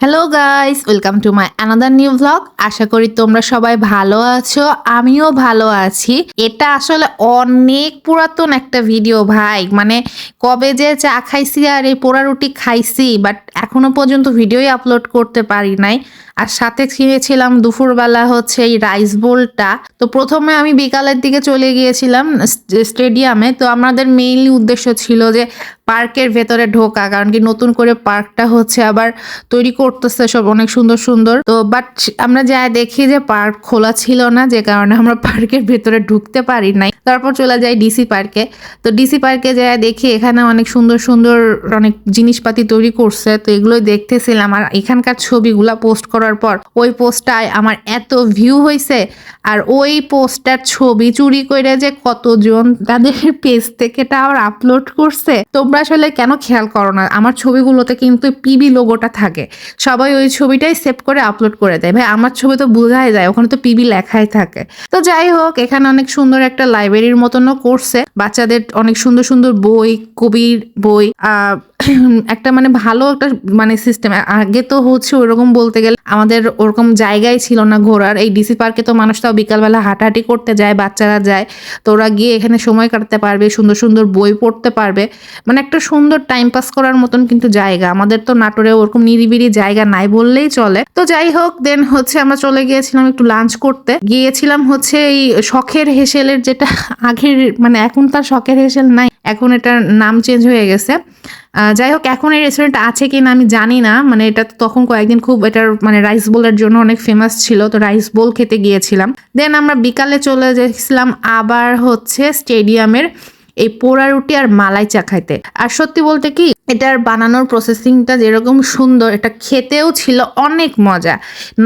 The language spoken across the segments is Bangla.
Hello guys welcome to my another new vlog আশা করি তোমরা সবাই ভালো আছো। আমিও ভালো আছি। এটা আসলে অনেক পুরাতন একটা ভিডিও ভাই। মানে কবে যে চা খাইছি আর এই পোড়া রুটি খাইছি বাট এখনও পর্যন্ত ভিডিওই আপলোড করতে পারি নাই। আর সাথে খেয়েছিলাম দুপুরবেলা হচ্ছে এই রাইস বোলটা তো প্রথমে আমি বিকালের দিকে চলে গিয়েছিলাম স্টেডিয়ামে তো আমাদের মেইনলি উদ্দেশ্য ছিল যে পার্কের ভেতরে ঢোকা, কারণ কি নতুন করে পার্কটা হচ্ছে আবার তৈরি করতেছে সব অনেক সুন্দর সুন্দর। তো বাট আমরা যা দেখি যে পার্ক খোলা ছিল না, যে কারণে আমরা পার্কের ভেতরে ঢুকতে পারি নাই। তারপর চলে যাই ডিসি পার্কে তো ডিসি পার্কে যা দেখি এখানে অনেক সুন্দর সুন্দর অনেক জিনিসপাতি তৈরি করছে। তো এগুলোই দেখতেছিলাম আর এখানকার ছবিগুলা পোস্ট করার পর ওই পোস্টটায় আমার এত ভিউ হয়েছে আর ওই পোস্টার ছবি চুরি করে যে কতজন তাদের পেজ থেকে আবার আপলোড করছে। তোমরা আসলে কেন খেয়াল করো না? আমার ছবিগুলোতে কিন্তু পিবি লোগোটা থাকে। সবাই ওই ছবিটাই সেভ করে আপলোড করে দেয়। ভাই, আমার ছবি তো বোঝাই যায়, ওখানে তো পিবি লেখাই থাকে। তো যাই হোক, এখানে অনেক সুন্দর একটা লাইব্রেরির মতনও করছে। বাচ্চাদের অনেক সুন্দর সুন্দর বই, কবির বই একটা মানে ভালো একটা মানে সিস্টেম আগে তো হচ্ছে ওরকম বলতে গেলে আমাদের ওরকম জায়গায় ছিল না ঘোরার। এই ডিসি পার্কে তো মানুষ তাও বিকালবেলা হাঁটাহাঁটি করতে যায়, বাচ্চারা যায়। তো ওরা গিয়ে এখানে সময় কাটাতে পারবে, সুন্দর সুন্দর বই পড়তে পারবে। মানে একটা সুন্দর টাইম পাস করার মতন কিন্তু জায়গা। আমাদের তো নাটোরে ওরকম নিরিবিলি জায়গা নাই বললেই চলে। তো যাই হোক দেন হচ্ছে আমরা চলে গিয়েছিলাম একটু লাঞ্চ করতে। গিয়েছিলাম হচ্ছে এই শখের হেসেলের যেটা আগের মানে এখন তার শখের হেসেল নাই। এখন এটার নাম চেঞ্জ হয়ে গেছে। যাই হোক এখন এই রেস্টুরেন্ট আছে কি না আমি জানি না। মানে এটা তখন কয়েকদিন খুব এটার মানে রাইস বোলের জন্য অনেক ফেমাস ছিল, তো রাইস বোল খেতে গিয়েছিলাম। দেন আমরা বিকালে চলে গেছিলাম আবার হচ্ছে স্টেডিয়ামের এই পোড়া রুটি আর মালাই চা খাইতে। আর সত্যি বলতে কি এটার বানানোর প্রসেসিংটা যেরকম সুন্দর, এটা খেতেও ছিল অনেক মজা।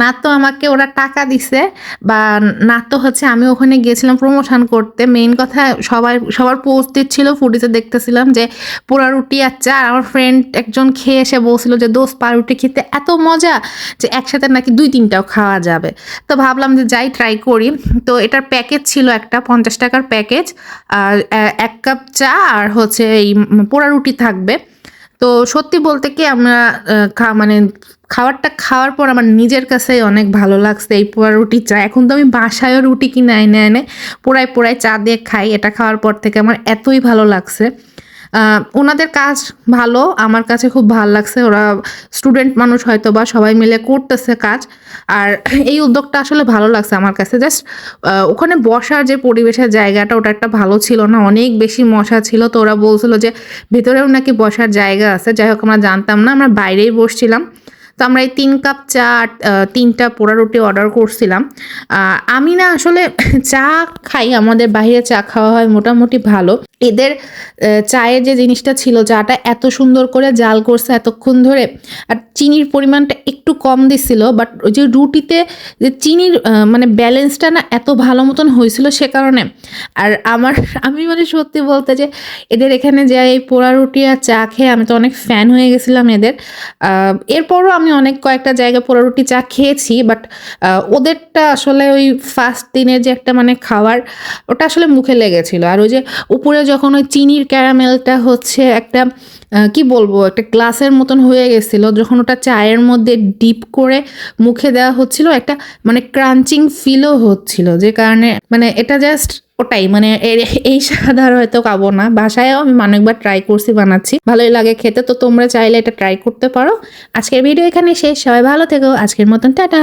না তো আমাকে, ওরা টাকা দিছে, বা না তো হচ্ছে আমি ওখানে গিয়েছিলাম প্রমোশন করতে। মেইন কথা, সবাই, সবার পোস্ট দিচ্ছিল ফুডিতে দেখতেছিলাম যে, পোড়া রুটি আর চা। আমার ফ্রেন্ড একজন খেয়ে এসে বলছিল যে দোষ পা রুটি খেতে এত মজা যে, একসাথে নাকি দুই তিনটাও খাওয়া যাবে। তো ভাবলাম যে, যাই ট্রাই করি। তো এটার প্যাকেজ ছিল একটা, পঞ্চাশ টাকার প্যাকেজ আর এক কাপ চা আর হচ্ছে এই পোড়া রুটি থাকবে। তো সত্যি বলতে কি আমরা মানে খাবারটা খাওয়ার পর আমার নিজের কাছে অনেক ভালো লাগছে। এই পোড়া রুটি চা, এখন তো আমি বাসায়ও রুটি কিনে এনে এনে পোড়ায় পোড়ায় চা দিয়ে খাই। এটা খাওয়ার পর থেকে আমার এতই ভালো লাগছে। ওনাদের কাজ ভালো, আমার কাছে খুব ভালো লাগছে। ওরা স্টুডেন্ট মানুষ হয়তো বা সবাই মিলে করতেছে কাজ। আর এই উদ্যোগটা আসলে ভালো লাগছে আমার কাছে। জাস্ট ওখানে বসার যে পরিবেশের জায়গাটা, ওটা একটা ভালো ছিল না। অনেক বেশি মশা ছিল তো ওরা বলছিল যে, ভেতরেও নাকি বসার জায়গা আছে। যাই হোক, আমরা জানতাম না, আমরা বাইরেই বসছিলাম। তো আমরা এই তিন কাপ চা তিনটা পোড়া রুটি অর্ডার করছিলাম। আমি না আসলে চা খাই, আমাদের বাইরে চা খাওয়া হয় মোটামুটি ভালো। এদের চায়ের যে জিনিসটা ছিল চাটা এত সুন্দর করে জাল করছে এতক্ষণ ধরে, আর চিনির পরিমাণটা একটু কম দিছিল বাট ওই যে রুটিতে যে চিনির মানে ব্যালেন্সটা না এত ভালো মতন হয়েছিল সে কারণে। আর আমার, আমি মানে সত্যি বলতে যে এদের এখানে যে এই পোড়া রুটি আর চা খেয়ে আমি তো অনেক ফ্যান হয়ে গেছিলাম এদের। এরপরও আমি অনেক কয়েকটা জায়গায় পোড়া রুটি চা খেয়েছি বাট ওদেরটা আসলে ওই ফার্স্ট দিনের যে একটা মানে খাবার ওটা আসলে মুখে লেগেছিল। আর ওই যে উপরে যখন ওই চিনির ক্যারামেলটা হচ্ছে একটা কি বলব, একটা গ্লাসের মতন হয়ে গেছিল, যখন ওটা চায়ের মধ্যে ডিপ করে মুখে দেওয়া হচ্ছিল, একটা মানে ক্রাঞ্চিং ফিলও হচ্ছিল, যে কারণে মানে এটা জাস্ট ওটাই মানে এই স্বাদ আর হয়তো খাব না। বাসায়ও আমি অনেকবার ট্রাই করছি, বানাচ্ছি। ভালোই লাগে খেতে, তো তোমরা চাইলে এটা ট্রাই করতে পারো। আজকের ভিডিও এখানে শেষ। সবাই ভালো থেকো। আজকের মতন, টাটা!